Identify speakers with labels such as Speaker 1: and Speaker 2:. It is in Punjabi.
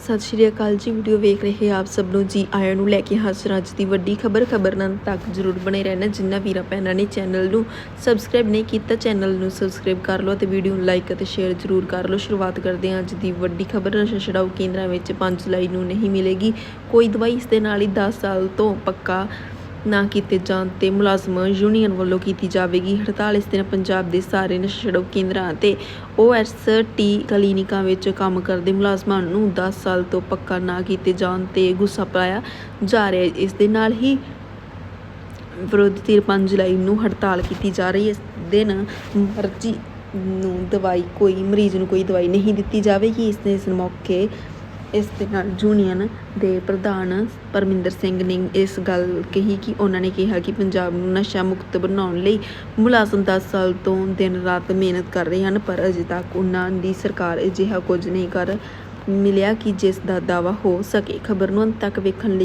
Speaker 1: ਸਤਿ ਸ਼੍ਰੀ ਅਕਾਲ ਜੀ, ਵੀਡੀਓ ਵੇਖ ਰਹੇ ਆਪ ਸਭ ਨੂੰ। ਜੀ ਆਇਆਂ ਨੂੰ ਲੈ ਕੇ ਹਾਜ਼ਰ ਅੱਜ ਦੀ ਵੱਡੀ ਖਬਰ ਖਬਰ ਨਾਲ ਤੱਕ ਜਰੂਰ ਬਣੇ ਰਹਿਣਾ। ਜਿੰਨਾ ਵੀਰਾ ਭੈਣਾਂ ਨੇ ਚੈਨਲ ਨੂੰ ਸਬਸਕ੍ਰਾਈਬ ਨਹੀਂ ਕੀਤਾ, ਚੈਨਲ ਨੂੰ ਸਬਸਕ੍ਰਾਈਬ ਕਰ ਲਓ ਤੇ ਵੀਡੀਓ ਨੂੰ ਲਾਈਕ ਅਤੇ ਸ਼ੇਅਰ ਜਰੂਰ ਕਰ ਲਓ। ਸ਼ੁਰੂਆਤ ਕਰਦੇ ਹਾਂ ਅੱਜ ਦੀ ਵੱਡੀ ਖਬਰ। ਨਸ਼ਾ ਛਡਾਊ ਕੇਂਦਰਾਂ ਵਿੱਚ 5 ਜੁਲਾਈ ਨੂੰ ਨਹੀਂ ਮਿਲੇਗੀ। ਕੋਈ ਦਵਾਈ ਇਸ ਦੇ ਨਾਲ ਹੀ 10 ਸਾਲ ਤੋਂ ਪੱਕਾ ਨਾ ਕੀਤੇ ਜਾਣ ਤੇ ਮੁਲਾਜ਼ਮ ਯੂਨੀਅਨ ਵੱਲੋਂ ਕੀਤੀ ਜਾਵੇਗੀ ਹੜਤਾਲ। ਇਸ ਦਿਨ ਪੰਜਾਬ ਦੇ ਸਾਰੇ ਨਸ਼ਾ ਛਡਾਊ ਕੇਂਦਰਾਂ ਅਤੇ ਓਐਸਟੀ ਕਲੀਨਿਕਾਂ ਵਿੱਚ ਕੰਮ ਕਰਦੇ ਮੁਲਾਜ਼ਮਾਂ ਨੂੰ 10 ਸਾਲ ਤੋਂ ਪੱਕਾ ਨਾ ਕੀਤੇ ਜਾਣ ਤੇ ਗੁੱਸਾ ਪਾਇਆ ਜਾ ਰਿਹਾ ਹੈ। ਇਸ ਦੇ ਨਾਲ ਹੀ ਵਿਰੋਧੀ ਧਿਰ 5 ਜੁਲਾਈ ਨੂੰ ਹੜਤਾਲ ਕੀਤੀ ਜਾ ਰਹੀ ਹੈ। ਇਸ ਦਿਨ ਮਰਜ਼ੀ ਨੂੰ ਦਵਾਈ ਕੋਈ, ਮਰੀਜ਼ ਨੂੰ ਕੋਈ ਦਵਾਈ ਨਹੀਂ ਦਿੱਤੀ ਜਾਵੇਗੀ। ਇਸ ਦੇ ਇਸ ਮੌਕੇ ਇਸ ਦੇ ਨਾਲ ਯੂਨੀਅਨ ਦੇ ਪ੍ਰਧਾਨ ਪਰਮਿੰਦਰ ਸਿੰਘ ਨੇ ਇਸ ਗੱਲ ਕਹੀ ਕਿ ਉਹਨਾਂ ਨੇ ਕਿਹਾ ਕਿ ਪੰਜਾਬ ਨੂੰ ਨਸ਼ਾ ਮੁਕਤ ਬਣਾਉਣ ਲਈ ਮੁਲਾਜ਼ਮ 10 ਸਾਲ ਤੋਂ ਦਿਨ ਰਾਤ ਮਿਹਨਤ ਕਰ ਰਹੇ ਹਨ, ਪਰ ਅਜੇ ਤੱਕ ਉਹਨਾਂ ਦੀ ਸਰਕਾਰ ਅਜਿਹਾ ਕੁਝ ਨਹੀਂ ਕਰ ਮਿਲਿਆ ਕਿ ਜਿਸ ਦਾ ਦਾਵਾ ਹੋ ਸਕੇ। ਖਬਰ ਨੂੰ ਅੰਤ ਤੱਕ ਵੇਖਣ ਲਈ